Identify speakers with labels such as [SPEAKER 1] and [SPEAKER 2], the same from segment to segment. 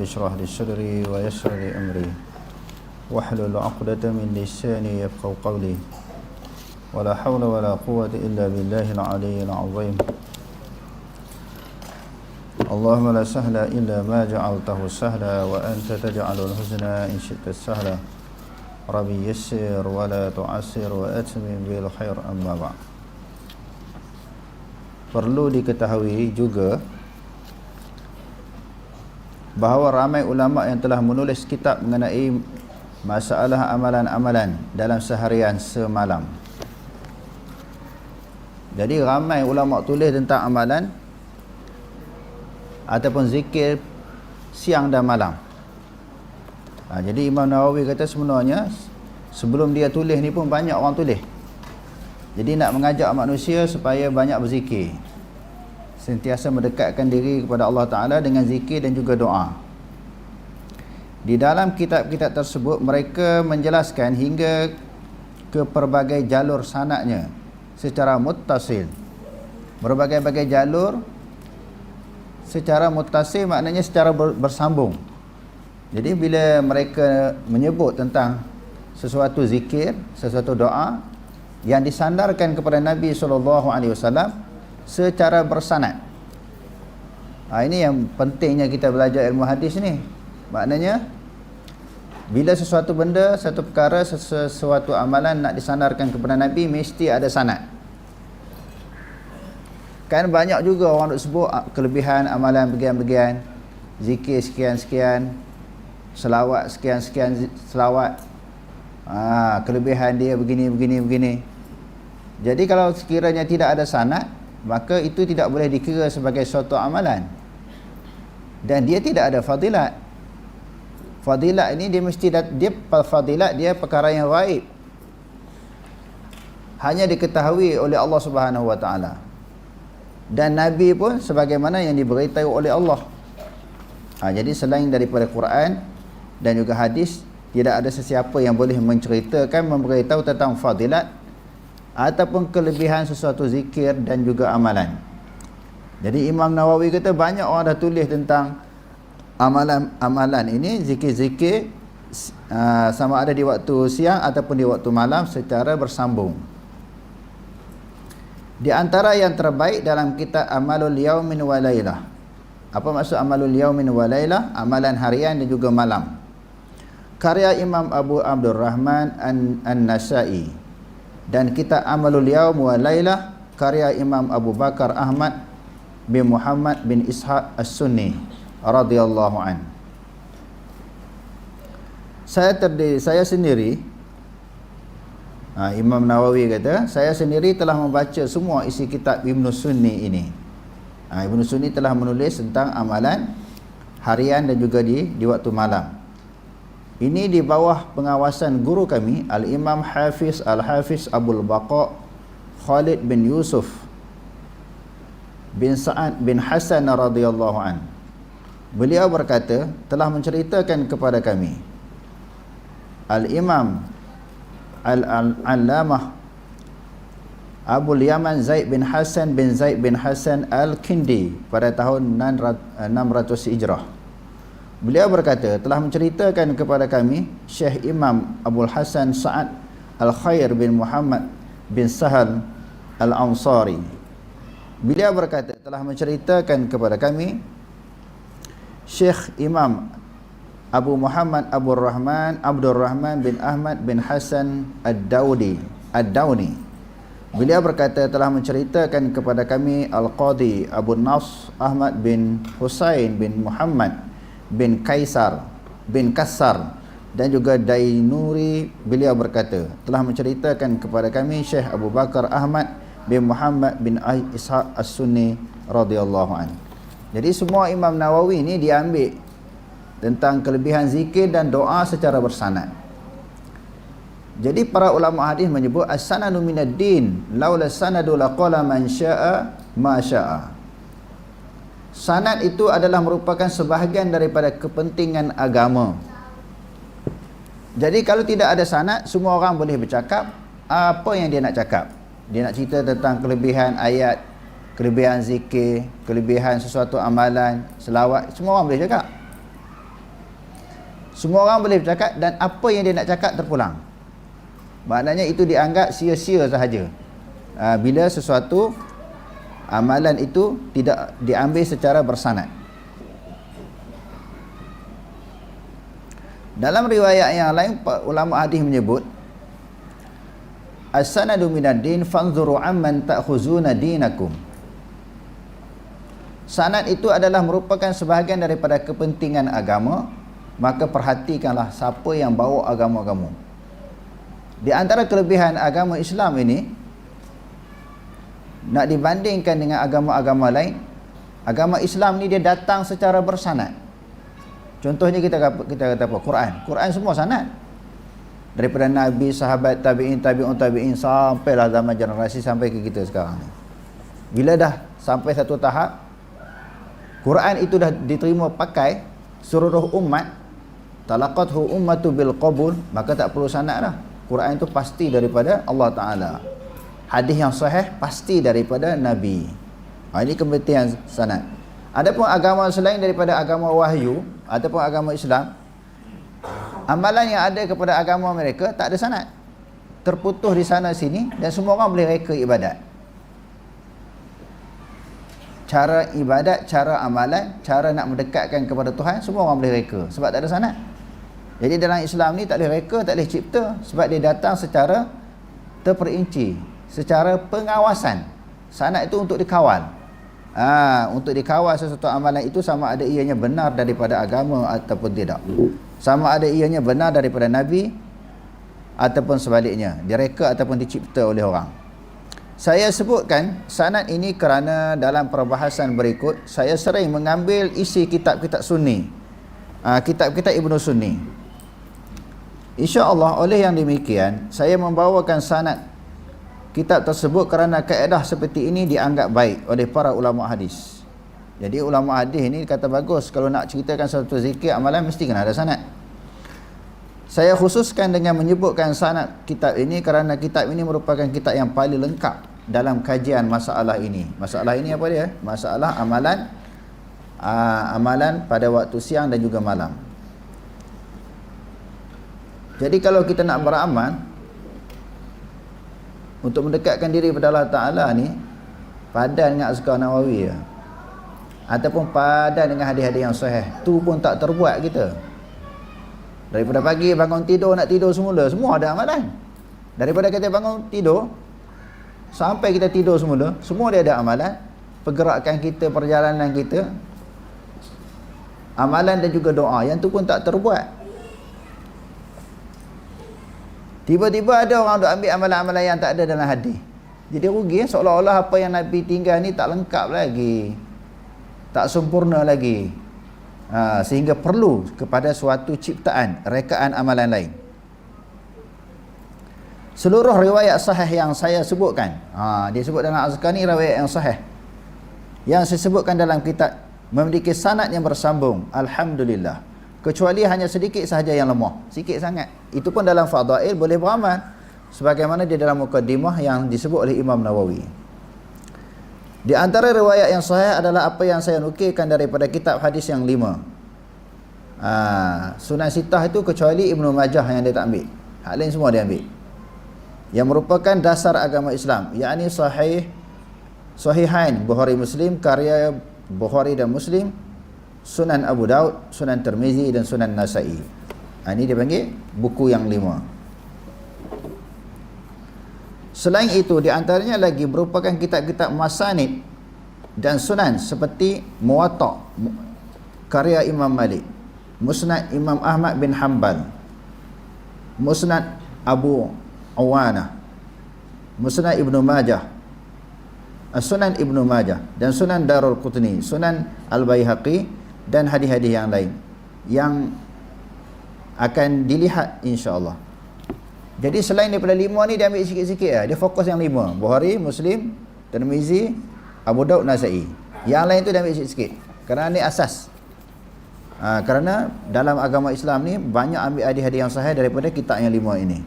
[SPEAKER 1] رب اشرح لي صدري ويسر لي أمري. واحلل عقدة من لساني يفقهوا قولي. ولا حول ولا قوة إلا بالله العلي العظيم. اللهم لا سهل إلا ما جعلته سهلا وأنت تجعل الحزن إن شئت سهلا. ربي يسر ولا تعسر وأتمم بالخير أما بعد. Perlu diketahui juga bahawa ramai ulama yang telah menulis kitab mengenai masalah amalan-amalan dalam seharian semalam. Jadi ramai ulama tulis tentang amalan ataupun zikir siang dan malam. Ha, jadi Imam Nawawi kata sebenarnya sebelum dia tulis ni pun banyak orang tulis. Jadi nak mengajak manusia supaya banyak berzikir. Sentiasa mendekatkan diri kepada Allah Ta'ala dengan zikir dan juga doa. Di dalam kitab-kitab tersebut, mereka menjelaskan hingga ke pelbagai jalur sanaknya secara muttasil. Berbagai-bagai jalur secara muttasil maknanya secara bersambung. Jadi bila mereka menyebut tentang sesuatu zikir, sesuatu doa, yang disandarkan kepada Nabi SAW secara bersanad. Ha, ini yang pentingnya kita belajar ilmu hadis ni. Maknanya bila sesuatu benda, satu perkara, sesuatu amalan nak disandarkan kepada Nabi mesti ada sanad. Kan banyak juga orang nak sebut ah, kelebihan amalan bagian-bagian zikir sekian-sekian selawat sekian-sekian selawat ha, kelebihan dia begini begini begini jadi kalau sekiranya tidak ada sanad, maka itu tidak boleh dikira sebagai suatu amalan. Dan dia tidak ada fadilat. Fadilat ini dia mesti dia fadilat dia perkara yang gaib. Hanya diketahui oleh Allah Subhanahu wa taala. Dan nabi pun sebagaimana yang diberitahu oleh Allah. Ha, jadi selain daripada Quran dan juga hadis, tidak ada sesiapa yang boleh menceritakan memberitahu tentang fadilat ataupun kelebihan sesuatu zikir dan juga amalan. Jadi Imam Nawawi kata banyak orang dah tulis tentang amalan-amalan ini zikir-zikir uh, sama ada di waktu siang ataupun di waktu malam secara bersambung. Di antara yang terbaik dalam kitab Amalul Yaumin wa Lailah. Apa maksud Amalul Yaumin wa Lailah? Amalan harian dan juga malam. Karya Imam Abu Abdul Rahman An-Nasai. -An dan kita Amalul Yaum wa Lailah karya Imam Abu Bakar Ahmad bin Muhammad bin Ishaq As-Sunni radhiyallahu an. Saya terdiri saya sendiri ha, Imam Nawawi kata saya sendiri telah membaca semua isi kitab Ibn Sunni ini. Ha, Ibn Sunni telah menulis tentang amalan harian dan juga di di waktu malam. Ini di bawah pengawasan guru kami Al-Imam Hafiz Al-Hafiz Abdul Baqa Khalid bin Yusuf bin Sa'ad bin Hasan radhiyallahu an. Beliau berkata telah menceritakan kepada kami Al-Imam Al-Allamah Abu Yaman Zaid bin Hasan bin Zaid bin Hasan Al-Kindi pada tahun 600 Hijrah. Beliau berkata telah menceritakan kepada kami Syekh Imam Abdul Hasan Sa'ad Al-Khair bin Muhammad bin Sahal Al-Ansari. Beliau berkata telah menceritakan kepada kami Syekh Imam Abu Muhammad Abu Rahman Abdul Rahman bin Ahmad bin Hasan Ad-Daudi Ad-Dauni. Beliau berkata telah menceritakan kepada kami Al-Qadi Abu Nas Ahmad bin Husain bin Muhammad bin Kaisar bin Kassar dan juga Dainuri beliau berkata telah menceritakan kepada kami Syekh Abu Bakar Ahmad bin Muhammad bin Ishaq As-Sunni radhiyallahu an. Jadi semua Imam Nawawi ini diambil tentang kelebihan zikir dan doa secara bersanad. Jadi para ulama hadis menyebut as-sanadu minad din laula sanadu laqala man syaa ma syaa sanad itu adalah merupakan sebahagian daripada kepentingan agama. Jadi kalau tidak ada sanad, semua orang boleh bercakap apa yang dia nak cakap. Dia nak cerita tentang kelebihan ayat, kelebihan zikir, kelebihan sesuatu amalan, selawat, semua orang boleh cakap. semua orang boleh bercakap dan apa yang dia nak cakap terpulang maknanya itu dianggap sia-sia sahaja uh, bila sesuatu amalan itu tidak diambil secara bersanad. Dalam riwayat yang lain ulama hadis menyebut as-sanadu minad din fanzuru amman ta'khuzuna dinakum. Sanad itu adalah merupakan sebahagian daripada kepentingan agama maka perhatikanlah siapa yang bawa agama kamu. Di antara kelebihan agama Islam ini nak dibandingkan dengan agama-agama lain agama Islam ni dia datang secara bersanad. Contohnya kita kita kata apa? Quran. Quran semua sanad. Daripada nabi sahabat tabi'in tabi'un tabi'in sampailah zaman generasi sampai ke kita sekarang ni. Bila dah sampai satu tahap Quran itu dah diterima pakai seluruh umat. Talaqathu ummatu bil qabul maka tak perlu sanad dah. Quran itu pasti daripada Allah Taala hadis yang sahih pasti daripada nabi. Ha, ini kepentingan sanad. Adapun agama selain daripada agama wahyu ataupun agama Islam amalan yang ada kepada agama mereka tak ada sanad. Terputus di sana sini dan semua orang boleh reka ibadat. Cara ibadat, cara amalan, cara nak mendekatkan kepada Tuhan semua orang boleh reka sebab tak ada sanad. Jadi dalam Islam ni tak boleh reka, tak boleh cipta sebab dia datang secara terperinci, secara pengawasan. Sanad itu untuk dikawal. Ha, untuk dikawal sesuatu amalan itu sama ada ianya benar daripada agama ataupun tidak. Sama ada ianya benar daripada Nabi ataupun sebaliknya, direka ataupun dicipta oleh orang. Saya sebutkan sanad ini kerana dalam perbahasan berikut saya sering mengambil isi kitab-kitab sunni. Uh, kitab-kitab Ibnu Sunni. Insya-Allah oleh yang demikian saya membawakan sanad kitab tersebut kerana kaedah seperti ini dianggap baik oleh para ulama hadis. Jadi ulama hadis ini kata bagus kalau nak ceritakan satu zikir amalan mesti kena ada sanad. Saya khususkan dengan menyebutkan sanad kitab ini kerana kitab ini merupakan kitab yang paling lengkap dalam kajian masalah ini. Masalah ini apa dia? Masalah amalan uh, amalan pada waktu siang dan juga malam. Jadi kalau kita nak beramal untuk mendekatkan diri kepada Allah Taala ni padan dengan azkar Nawawi ya. Ataupun padan dengan hadis-hadis yang sahih. Tu pun tak terbuat kita. Daripada pagi bangun tidur nak tidur semula, semua ada amalan. Daripada kita bangun tidur sampai kita tidur semula semua dia ada amalan pergerakan kita perjalanan kita amalan dan juga doa yang tu pun tak terbuat tiba-tiba ada orang duk ambil amalan-amalan yang tak ada dalam hadis jadi rugi seolah-olah apa yang Nabi tinggal ni tak lengkap lagi. Tak sempurna lagi. Ha, sehingga perlu kepada suatu ciptaan rekaan amalan lain. Seluruh riwayat sahih yang saya sebutkan ha, dia sebut dalam azkar ni riwayat yang sahih. Yang saya sebutkan dalam kitab memiliki sanad yang bersambung Alhamdulillah kecuali hanya sedikit sahaja yang lemah. Sikit sangat. Itu pun dalam fadail boleh beramal. Sebagaimana di dalam mukaddimah yang disebut oleh Imam Nawawi. Di antara riwayat yang sahih adalah apa yang saya nukilkan daripada kitab hadis yang lima. Ha, Sunan Sitah itu kecuali Ibnu Majah yang dia tak ambil. Hak lain semua dia ambil. Yang merupakan dasar agama Islam. Yakni sahih sahihain Bukhari Muslim karya Bukhari dan Muslim Sunan Abu Daud Sunan Tirmizi dan Sunan Nasai. Ha, ini dia panggil buku yang lima. Selain itu di antaranya lagi merupakan kitab-kitab masanid dan sunan seperti Muwatta karya Imam Malik Musnad Imam Ahmad bin Hanbal Musnad Abu Awana Musnad Ibnu Majah Sunan Ibnu Majah dan Sunan Darul Qutni Sunan Al-Baihaqi dan hadis-hadis yang lain yang akan dilihat insya-Allah. Jadi selain daripada lima ni dia ambil sikit-sikit lah. Dia fokus yang lima. Bukhari, Muslim, Tirmizi, Abu Daud, Nasai. Yang lain tu dia ambil sikit-sikit. Kerana ni asas. Ha, kerana dalam agama Islam ni banyak ambil hadis-hadis yang sahih daripada kitab yang lima ini.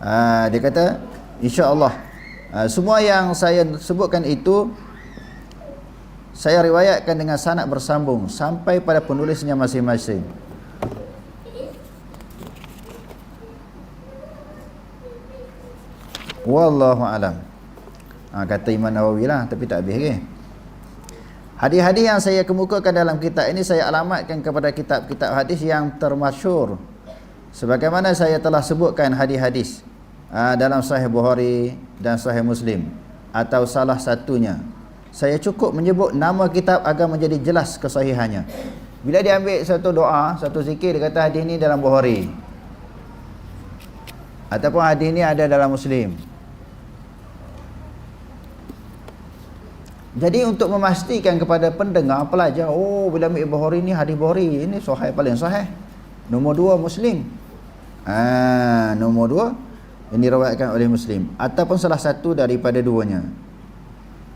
[SPEAKER 1] Ha, dia kata insya-Allah ha, semua yang saya sebutkan itu saya riwayatkan dengan sanad bersambung sampai pada penulisnya masing-masing wallahu alam ha, kata Imam Nawawi lah tapi tak habis lagi okay? Hadis-hadis yang saya kemukakan dalam kitab ini saya alamatkan kepada kitab-kitab hadis yang termasyur. Sebagaimana saya telah sebutkan hadis-hadis ha, dalam Sahih Bukhari dan Sahih Muslim atau salah satunya saya cukup menyebut nama kitab agar menjadi jelas kesahihannya bila dia ambil satu doa satu zikir dia kata hadis ini dalam Bukhari ataupun hadis ini ada dalam Muslim Jadi untuk memastikan kepada pendengar pelajar, oh bila ambil Bukhari ni hadis Bukhari ini sahih paling sahih. Nombor dua Muslim. Ah, nombor dua ini riwayatkan oleh Muslim ataupun salah satu daripada duanya.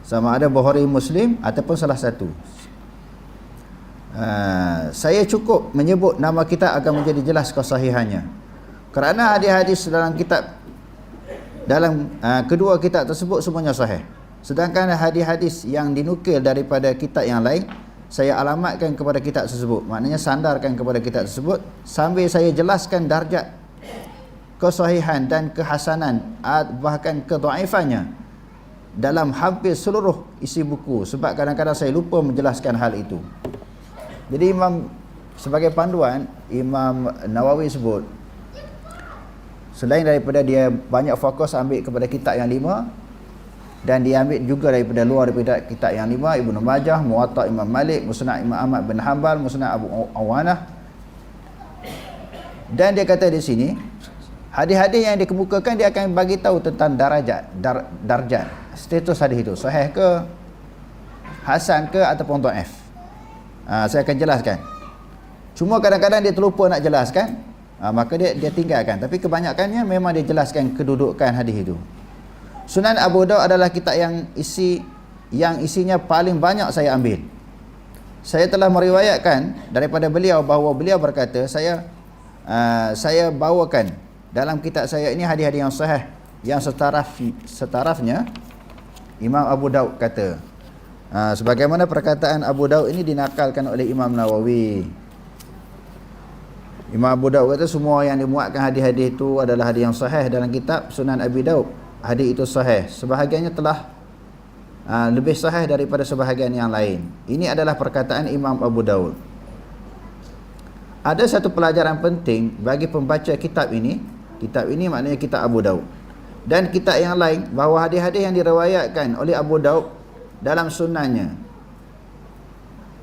[SPEAKER 1] Sama ada Bukhari Muslim ataupun salah satu. Ah, saya cukup menyebut nama kita akan menjadi jelas kesahihannya. Kerana hadis-hadis dalam kitab dalam uh, kedua kitab tersebut semuanya sahih. Sedangkan hadis-hadis yang dinukil daripada kitab yang lain saya alamatkan kepada kitab tersebut. Maknanya sandarkan kepada kitab tersebut sambil saya jelaskan darjat kesahihan dan kehasanan bahkan kedhaifannya dalam hampir seluruh isi buku sebab kadang-kadang saya lupa menjelaskan hal itu. Jadi Imam sebagai panduan Imam Nawawi sebut selain daripada dia banyak fokus ambil kepada kitab yang lima dan diambil juga daripada luar daripada kitab yang lima Ibnu Majah, Muwatta Imam Malik, Musnad Imam Ahmad bin Hanbal, Musnad Abu Awanah. Dan dia kata di sini, hadis-hadis yang dikemukakan dia akan bagi tahu tentang darajat, dar, darjat, status hadis itu, sahih ke, hasan ke ataupun dhaif. Ha, saya akan jelaskan. Cuma kadang-kadang dia terlupa nak jelaskan, ha, maka dia dia tinggalkan. Tapi kebanyakannya memang dia jelaskan kedudukan hadis itu. Sunan Abu Daud adalah kitab yang isi yang isinya paling banyak saya ambil. Saya telah meriwayatkan daripada beliau bahawa beliau berkata, saya uh, saya bawakan dalam kitab saya ini hadis-hadis yang sahih. Yang setaraf setarafnya Imam Abu Daud kata. Uh, sebagaimana perkataan Abu Daud ini dinakalkan oleh Imam Nawawi. Imam Abu Daud kata semua yang dimuatkan hadis-hadis itu adalah hadis yang sahih dalam kitab Sunan Abi Daud. Hadis itu sahih. Sebahagiannya telah uh, lebih sahih daripada sebahagian yang lain. Ini adalah perkataan Imam Abu Daud. Ada satu pelajaran penting bagi pembaca kitab ini kitab ini maknanya kitab Abu Daud. Dan kitab yang lain bahawa hadis-hadis yang diriwayatkan oleh Abu Daud dalam sunnahnya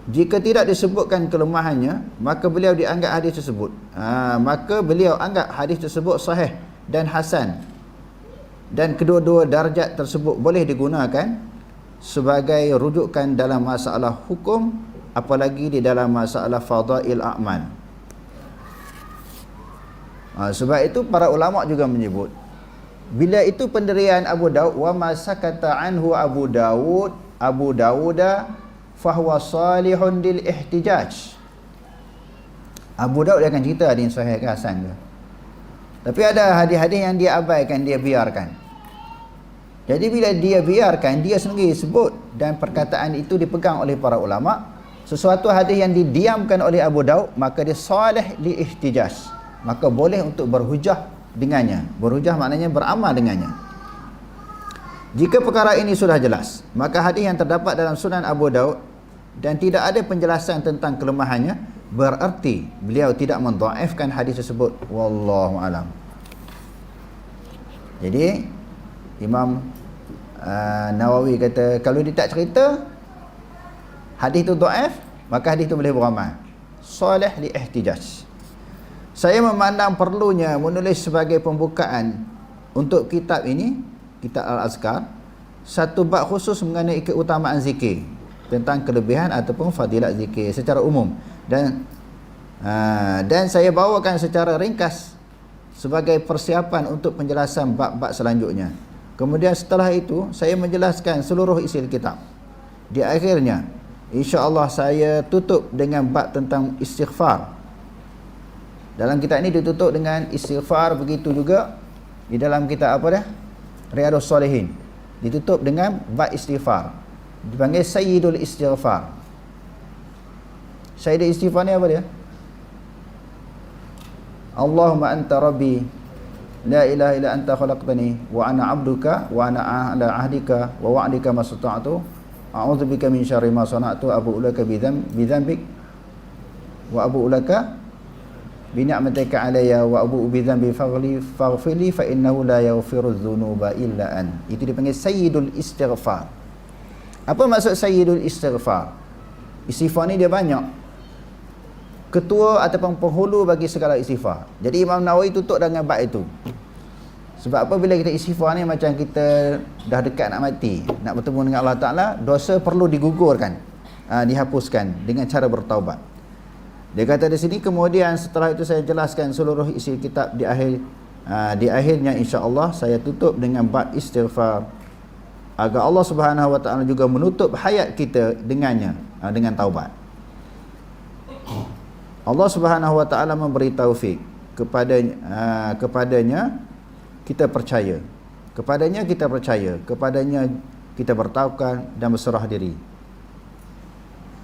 [SPEAKER 1] jika tidak disebutkan kelemahannya maka beliau dianggap hadis tersebut. Ha, maka beliau anggap hadis tersebut sahih dan hasan. Dan kedua-dua darjat tersebut boleh digunakan sebagai rujukan dalam masalah hukum apalagi di dalam masalah fadail a'mal ha, sebab itu para ulama juga menyebut bila itu pendirian Abu Daud wa masakata anhu Abu Daud Abu Dauda fahuwa salihun lil ihtijaj Abu Daud dia akan cerita hadis sahih ke hasan ke tapi ada hadis-hadis yang dia abaikan, dia biarkan. Jadi bila dia biarkan, dia sendiri sebut dan perkataan itu dipegang oleh para ulama, sesuatu hadis yang didiamkan oleh Abu Daud, maka dia salih li ihtijaz. Maka boleh untuk berhujah dengannya. Berhujah maknanya beramal dengannya. Jika perkara ini sudah jelas, maka hadis yang terdapat dalam Sunan Abu Daud dan tidak ada penjelasan tentang kelemahannya, berarti beliau tidak mendhaifkan hadis tersebut wallahu alam jadi Imam uh, Nawawi kata kalau dia tak cerita hadis itu dhaif maka hadis itu boleh beramal soleh li ihtijaj saya memandang perlunya menulis sebagai pembukaan untuk kitab ini kitab al-azkar satu bab khusus mengenai keutamaan zikir tentang kelebihan ataupun fadilat zikir secara umum. Dan ha, dan saya bawakan secara ringkas sebagai persiapan untuk penjelasan bab-bab selanjutnya. Kemudian setelah itu saya menjelaskan seluruh isi kitab di akhirnya insya-Allah saya tutup dengan bab tentang istighfar dalam kitab ini ditutup dengan istighfar begitu juga. Di dalam kitab apa dah Riyadhus Salihin ditutup dengan bab istighfar. Dipanggil Sayyidul Istighfar. Syahid istighfar ni apa dia? Allahumma anta rabbi la ilaha illa anta khalaqtani wa ana 'abduka wa ana ala ahdika wa wa'dika mastata'tu a'udzubika min syarri ma sana'tu abu ulaka bidzam bidzambik wa abu ulaka bi ni'matika alayya wa abu bi dzambi faghli faghfirli fa innahu la yaghfiru dzunuba illa an itu dipanggil sayyidul istighfar apa maksud sayyidul istighfar istighfar ni dia banyak ketua ataupun penghulu bagi segala istighfar. Jadi Imam Nawawi tutup dengan bab itu. Sebab apa bila kita istighfar ni macam kita dah dekat nak mati, nak bertemu dengan Allah Taala, dosa perlu digugurkan, ah, dihapuskan dengan cara bertaubat. Dia kata di sini kemudian setelah itu saya jelaskan seluruh isi kitab di akhir aa, ah, di akhirnya insya-Allah saya tutup dengan bab istighfar. Agar Allah Subhanahu Wa Taala juga menutup hayat kita dengannya aa, ah, dengan taubat. Allah Subhanahu Wa Taala memberi taufik kepada uh, kepadanya kita percaya. Kepadanya kita percaya. Kepadanya kita bertawakal dan berserah diri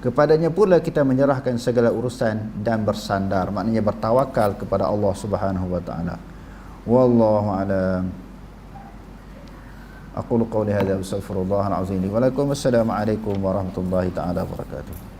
[SPEAKER 1] kepadanya pula kita menyerahkan segala urusan dan bersandar maknanya bertawakal kepada Allah Subhanahu wa taala. Wallahu alam. Aqulu qawli hadha wa astaghfirullah alazim wa lakum. Assalamu alaikum warahmatullahi taala wabarakatuh